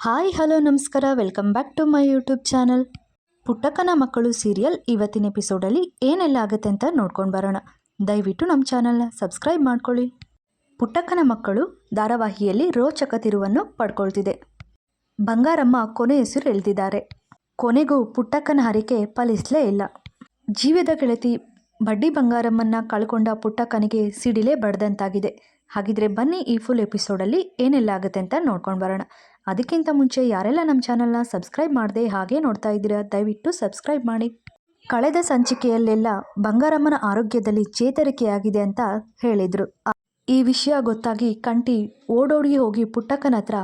Hi, hello, ನಮಸ್ಕಾರ. Welcome back to my YouTube channel. ಪುಟ್ಟಕ್ಕನ ಮಕ್ಕಳು serial ಇವತ್ತಿನ ಎಪಿಸೋಡಲ್ಲಿ ಏನೆಲ್ಲ ಆಗುತ್ತೆ ಅಂತ ನೋಡ್ಕೊಂಡು ಬರೋಣ. ದಯವಿಟ್ಟು ನಮ್ಮ ಚಾನಲ್ನ ಸಬ್ಸ್ಕ್ರೈಬ್ ಮಾಡ್ಕೊಳ್ಳಿ. ಪುಟ್ಟಕ್ಕನ ಮಕ್ಕಳು ಧಾರಾವಾಹಿಯಲ್ಲಿ ರೋಚಕ ತಿರುವನ್ನು ಪಡ್ಕೊಳ್ತಿದೆ. ಬಂಗಾರಮ್ಮ ಕೊನೆ ಹೆಸರು ಎಳೆದಿದ್ದಾರೆ ಕೊನೆಗೂ ಪುಟ್ಟಕ್ಕನ ಹರಿಕೆ ಫಲಿಸಲೇ ಇಲ್ಲ. ಜೀವದ ಗೆಳತಿ ಬಡ್ಡಿ ಬಂಗಾರಮ್ಮನ್ನ ಕಳ್ಕೊಂಡ ಪುಟ್ಟಕ್ಕನಿಗೆ ಸಿಡಿಲೇ ಬಡ್ದಂತಾಗಿದೆ. ಹಾಗಿದ್ರೆ ಬನ್ನಿ ಈ ಫುಲ್ ಎಪಿಸೋಡಲ್ಲಿ ಏನೆಲ್ಲ ಆಗುತ್ತೆ ಅಂತ ನೋಡ್ಕೊಂಡು ಬರೋಣ. ಅದಕ್ಕಿಂತ ಮುಂಚೆ ಯಾರೆಲ್ಲ ನಮ್ಮ ಚಾನಲ್ನ ಸಬ್ಸ್ಕ್ರೈಬ್ ಮಾಡದೆ ಹಾಗೆ ನೋಡ್ತಾ ಇದ್ದೀರಾ, ದಯವಿಟ್ಟು ಸಬ್ಸ್ಕ್ರೈಬ್ ಮಾಡಿ. ಕಳೆದ ಸಂಚಿಕೆಯಲ್ಲೆಲ್ಲ ಬಂಗಾರಮ್ಮನ ಆರೋಗ್ಯದಲ್ಲಿ ಚೇತರಿಕೆಯಾಗಿದೆ ಅಂತ ಹೇಳಿದರು. ಈ ವಿಷಯ ಗೊತ್ತಾಗಿ ಕಂಟಿ ಓಡೋಡಿ ಹೋಗಿ ಪುಟ್ಟಕ್ಕನ ಹತ್ರ,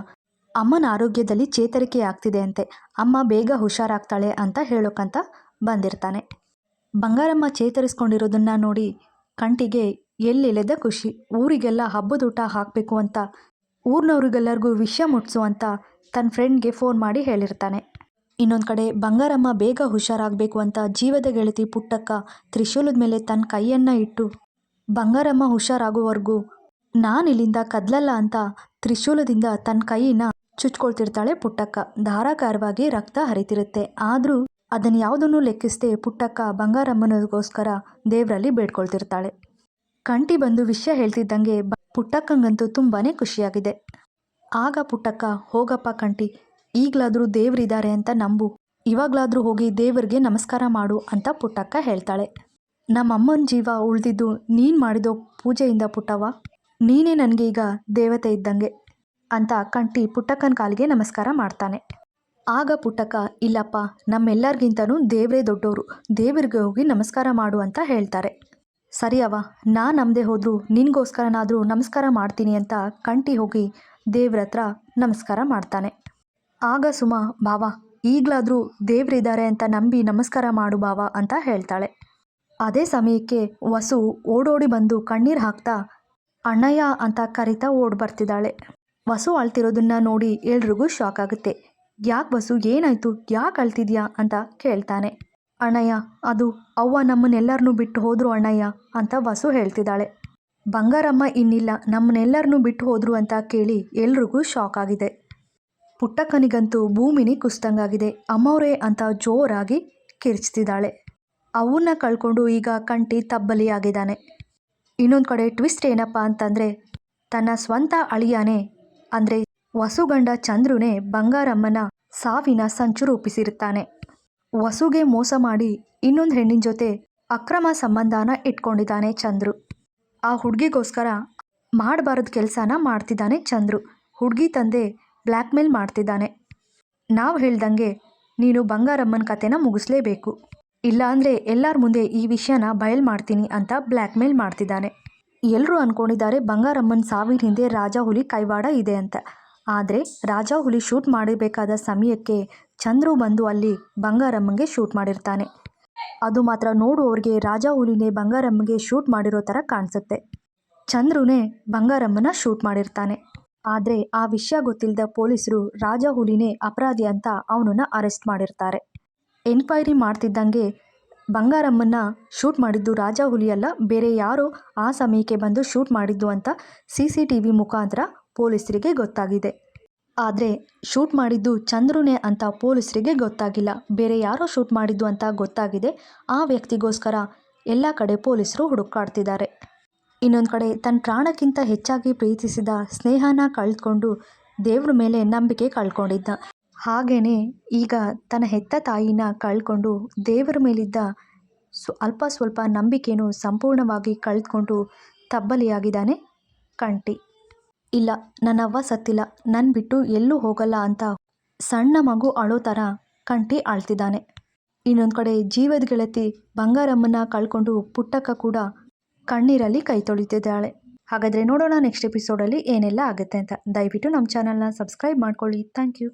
ಅಮ್ಮನ ಆರೋಗ್ಯದಲ್ಲಿ ಚೇತರಿಕೆ ಆಗ್ತಿದೆ ಅಂತೆ, ಅಮ್ಮ ಬೇಗ ಹುಷಾರಾಗ್ತಾಳೆ ಅಂತ ಹೇಳೋಕ್ಕಂತ ಬಂದಿರ್ತಾನೆ. ಬಂಗಾರಮ್ಮ ಚೇತರಿಸ್ಕೊಂಡಿರೋದನ್ನ ನೋಡಿ ಕಂಟಿಗೆ ಎಲ್ಲಿಲ್ಲದ ಖುಷಿ. ಊರಿಗೆಲ್ಲ ಹಬ್ಬದೂಟ ಹಾಕಬೇಕು ಅಂತ ಊರಿನವ್ರಿಗೆಲ್ಲರಿಗೂ ವಿಷಯ ಮುಟ್ಸು ಅಂತ ತನ್ನ ಫ್ರೆಂಡ್ಗೆ ಫೋನ್ ಮಾಡಿ ಹೇಳಿರ್ತಾನೆ. ಇನ್ನೊಂದು ಕಡೆ, ಬಂಗಾರಮ್ಮ ಬೇಗ ಹುಷಾರಾಗಬೇಕು ಅಂತ ಜೀವದ ಗೆಳತಿ ಪುಟ್ಟಕ್ಕ ತ್ರಿಶೂಲದ ಮೇಲೆ ತನ್ನ ಕೈಯನ್ನು ಇಟ್ಟು, ಬಂಗಾರಮ್ಮ ಹುಷಾರಾಗೋವರೆಗೂ ನಾನು ಇಲ್ಲಿಂದ ಕದ್ಲಲ್ಲ ಅಂತ ತ್ರಿಶೂಲದಿಂದ ತನ್ನ ಕೈಯನ್ನ ಚುಚ್ಕೊಳ್ತಿರ್ತಾಳೆ ಪುಟ್ಟಕ್ಕ. ಧಾರಾಕಾರವಾಗಿ ರಕ್ತ ಹರಿತಿರುತ್ತೆ. ಆದರೂ ಅದನ್ನು ಯಾವುದನ್ನು ಲೆಕ್ಕಿಸದೆ ಪುಟ್ಟಕ್ಕ ಬಂಗಾರಮ್ಮನಗೋಸ್ಕರ ದೇವರಲ್ಲಿ ಬೇಡ್ಕೊಳ್ತಿರ್ತಾಳೆ. ಕಂಟಿ ಬಂದು ವಿಷಯ ಹೇಳ್ತಿದ್ದಂಗೆ ಪುಟ್ಟಕ್ಕಂಗಂತೂ ತುಂಬಾ ಖುಷಿಯಾಗಿದೆ. ಆಗ ಪುಟ್ಟಕ್ಕ, ಹೋಗಪ್ಪ ಕಂಟಿ ಈಗಲಾದರೂ ದೇವರಿದ್ದಾರೆ ಅಂತ ನಂಬು, ಇವಾಗಲಾದರೂ ಹೋಗಿ ದೇವರಿಗೆ ನಮಸ್ಕಾರ ಮಾಡು ಅಂತ ಪುಟ್ಟಕ್ಕ ಹೇಳ್ತಾಳೆ. ನಮ್ಮಮ್ಮನ ಜೀವ ಉಳಿದಿದ್ದು ನೀನು ಮಾಡಿದೋ ಪೂಜೆಯಿಂದ ಪುಟ್ಟವ್ವ? ನೀನೇ ನನಗೆ ಈಗ ದೇವತೆ ಇದ್ದಂಗೆ ಅಂತ ಕಂಟಿ ಪುಟ್ಟಕ್ಕನ ಕಾಲಿಗೆ ನಮಸ್ಕಾರ ಮಾಡ್ತಾನೆ. ಆಗ ಪುಟ್ಟಕ್ಕ, ಇಲ್ಲಪ್ಪ, ನಮ್ಮೆಲ್ಲರಿಗಿಂತನೂ ದೇವರೇ ದೊಡ್ಡವರು ದೇವರಿಗೆ ಹೋಗಿ ನಮಸ್ಕಾರ ಮಾಡು ಅಂತ ಹೇಳ್ತಾರೆ. ಸರಿ ನಾ ನಮ್ಮದೇ ಹೋದರೂ, ನಿನಗೋಸ್ಕರನಾದರೂ ನಮಸ್ಕಾರ ಮಾಡ್ತೀನಿ ಅಂತ ಕಂಟಿ ಹೋಗಿ ದೇವ್ರ ಹತ್ರ ನಮಸ್ಕಾರ ಮಾಡ್ತಾನೆ. ಆಗ ಸುಮ, ಬಾವ, ಈಗಲಾದರೂ ದೇವರಿದ್ದಾರೆ ಅಂತ ನಂಬಿ ನಮಸ್ಕಾರ ಮಾಡು ಬಾವ ಅಂತ ಹೇಳ್ತಾಳೆ. ಅದೇ ಸಮಯಕ್ಕೆ ವಸು ಓಡೋಡಿ ಬಂದು ಕಣ್ಣೀರು ಹಾಕ್ತಾ, ಅಣ್ಣಯ್ಯ ಅಂತ ಕರಿತಾ ಓಡ್ ಬರ್ತಿದ್ದಾಳೆ. ವಸು ಅಳ್ತಿರೋದನ್ನ ನೋಡಿ ಎಲ್ರಿಗೂ ಶಾಕ್ ಆಗುತ್ತೆ. ಯಾಕೆ ವಸು, ಏನಾಯ್ತು? ಯಾಕೆ ಅಳ್ತಿದ್ಯಾ? ಅಂತ ಕೇಳ್ತಾನೆ. ಅಣ್ಣಯ್ಯ, ಅದು ಅವ್ವ ನಮ್ಮನ್ನೆಲ್ಲರನ್ನೂ ಬಿಟ್ಟು ಹೋದರು ಅಣ್ಣಯ್ಯ ಅಂತ ವಸು ಹೇಳ್ತಿದ್ದಾಳೆ. ಬಂಗಾರಮ್ಮ ಇನ್ನಿಲ್ಲ ನಮ್ಮನ್ನೆಲ್ಲರನ್ನೂ ಬಿಟ್ಟು ಹೋದ್ರು ಅಂತ ಕೇಳಿ ಎಲ್ರಿಗೂ ಶಾಕ್ ಆಗಿದೆ. ಪುಟ್ಟಕ್ಕನಿಗಂತೂ ಭೂಮಿನಿ ಕುಸ್ತಂಗಾಗಿದೆ, ಅಮ್ಮವರೇ ಅಂತ ಜೋರಾಗಿ ಕಿರ್ಚ್ತಿದ್ದಾಳೆ. ಅವನ್ನ ಕಳ್ಕೊಂಡು ಈಗ ಕಂಟಿ ತಬ್ಬಲಿ ಆಗಿದ್ದಾನೆ ಇನ್ನೊಂದು ಕಡೆ ಟ್ವಿಸ್ಟ್ ಏನಪ್ಪ ಅಂತಂದರೆ, ತನ್ನ ಸ್ವಂತ ಅಳಿಯಾನೆ, ಅಂದರೆ ವಸುಗಂಡ ಚಂದ್ರುನೇ ಬಂಗಾರಮ್ಮನ ಸಾವಿನ ಸಂಚು ರೂಪಿಸಿರುತ್ತಾನೆ. ವಸುಗೆ ಮೋಸ ಮಾಡಿ ಇನ್ನೊಂದು ಹೆಣ್ಣಿನ ಜೊತೆ ಅಕ್ರಮ ಸಂಬಂಧನ ಇಟ್ಕೊಂಡಿದ್ದಾನೆ ಚಂದ್ರು. ಆ ಹುಡುಗಿಗೋಸ್ಕರ ಮಾಡಬಾರದು ಕೆಲಸನ ಮಾಡ್ತಿದ್ದಾನೆ ಚಂದ್ರು. ಹುಡುಗಿ ತಂದೆ ಬ್ಲ್ಯಾಕ್ಮೇಲ್ ಮಾಡ್ತಿದ್ದಾನೆ. ನಾವು ಹೇಳ್ದಂಗೆ ನೀನು ಬಂಗಾರಮ್ಮನ ಕತೆನ ಮುಗಿಸ್ಲೇಬೇಕು. ಇಲ್ಲಾಂದರೆ ಎಲ್ಲರ ಮುಂದೆ ಈ ವಿಷಯನ ಬಯಲ್ ಮಾಡ್ತೀನಿ ಅಂತ ಬ್ಲ್ಯಾಕ್ ಮೇಲ್ ಮಾಡ್ತಿದ್ದಾನೆ. ಎಲ್ಲರೂ ಅಂದ್ಕೊಂಡಿದ್ದಾರೆ ಬಂಗಾರಮ್ಮನ ಸಾವಿನ ಹಿಂದೆ ರಾಜ ಹುಲಿ ಕೈವಾಡ ಇದೆ ಅಂತ. ಆದರೆ ರಾಜ ಹುಲಿ ಶೂಟ್ ಮಾಡಬೇಕಾದ ಸಮಯಕ್ಕೆ ಚಂದ್ರು ಬಂದು ಅಲ್ಲಿ ಬಂಗಾರಮ್ಮಗೆ ಶೂಟ್ ಮಾಡಿರ್ತಾನೆ. ಅದು ಮಾತ್ರ ನೋಡುವವ್ರಿಗೆ ರಾಜ ಹುಲಿನೇ ಬಂಗಾರಮ್ಮಗೆ ಶೂಟ್ ಮಾಡಿರೋ ಥರ ಕಾಣಿಸುತ್ತೆ. ಚಂದ್ರುನೇ ಬಂಗಾರಮ್ಮನ ಶೂಟ್ ಮಾಡಿರ್ತಾನೆ. ಆದರೆ ಆ ವಿಷಯ ಗೊತ್ತಿಲ್ಲದ ಪೊಲೀಸರು ರಾಜ ಹುಲಿನೇ ಅಪರಾಧಿ ಅಂತ ಅವನನ್ನು ಅರೆಸ್ಟ್ ಮಾಡಿರ್ತಾರೆ. ಎನ್ಕ್ವೈರಿ ಮಾಡ್ತಿದ್ದಂಗೆ ಬಂಗಾರಮ್ಮನ್ನ ಶೂಟ್ ಮಾಡಿದ್ದು ರಾಜ ಹುಲಿಯಲ್ಲ ಬೇರೆ ಯಾರೋ ಆ ಸಮಯಕ್ಕೆ ಬಂದು ಶೂಟ್ ಮಾಡಿದ್ದು ಅಂತ ಸಿ ಸಿ ಟಿ ವಿ ಮುಖಾಂತರ ಪೊಲೀಸರಿಗೆ ಗೊತ್ತಾಗಿದೆ. ಆದರೆ ಶೂಟ್ ಮಾಡಿದ್ದು ಚಂದ್ರುನೇ ಅಂತ ಪೊಲೀಸರಿಗೆ ಗೊತ್ತಾಗಿಲ್ಲ. ಬೇರೆ ಯಾರೋ ಶೂಟ್ ಮಾಡಿದ್ದು ಅಂತ ಗೊತ್ತಾಗಿದೆ. ಆ ವ್ಯಕ್ತಿಗೋಸ್ಕರ ಎಲ್ಲ ಕಡೆ ಪೊಲೀಸರು ಹುಡುಕಾಡ್ತಿದ್ದಾರೆ. ಇನ್ನೊಂದು ಕಡೆ ತನ್ನ ಪ್ರಾಣಕ್ಕಿಂತ ಹೆಚ್ಚಾಗಿ ಪ್ರೀತಿಸಿದ ಸ್ನೇಹನ ಕಳೆದುಕೊಂಡು ದೇವ್ರ ಮೇಲೆ ನಂಬಿಕೆ ಕಳ್ಕೊಂಡಿದ್ದ. ಹಾಗೆಯೇ ಈಗ ತನ್ನ ಹೆತ್ತ ತಾಯಿನ ಕಳ್ಕೊಂಡು ದೇವರ ಮೇಲಿದ್ದ ಸ್ವ ಅಲ್ಪ ಸ್ವಲ್ಪ ನಂಬಿಕೆನೂ ಸಂಪೂರ್ಣವಾಗಿ ಕಳೆದುಕೊಂಡು ತಬ್ಬಲಿಯಾಗಿದ್ದಾನೆ ಕಂಟಿ. ಇಲ್ಲ ನನ್ನವ್ವ ಸತ್ತಿಲ್ಲ. ನನ್ ಬಿಟ್ಟು ಎಲ್ಲೂ ಹೋಗಲ್ಲ ಅಂತ ಸಣ್ಣ ಮಗು ಅಳೋ ಥರ ಕಂಠಿ ಆಳ್ತಿದ್ದಾನೆ. ಇನ್ನೊಂದು ಕಡೆ ಜೀವದ ಗೆಳತಿ ಬಂಗಾರಮ್ಮನ ಕಳ್ಕೊಂಡು ಪುಟ್ಟಕ್ಕ ಕೂಡ ಕಣ್ಣೀರಲ್ಲಿ ಕೈ ತೊಳಿತಿದ್ದಾಳೆ. ಹಾಗಾದರೆ ನೋಡೋಣ ನೆಕ್ಸ್ಟ್ ಎಪಿಸೋಡಲ್ಲಿ ಏನೆಲ್ಲ ಆಗುತ್ತೆ ಅಂತ. ದಯವಿಟ್ಟು ನಮ್ಮ ಚಾನಲ್ನ ಸಬ್ಸ್ಕ್ರೈಬ್ ಮಾಡ್ಕೊಳ್ಳಿ. Thank you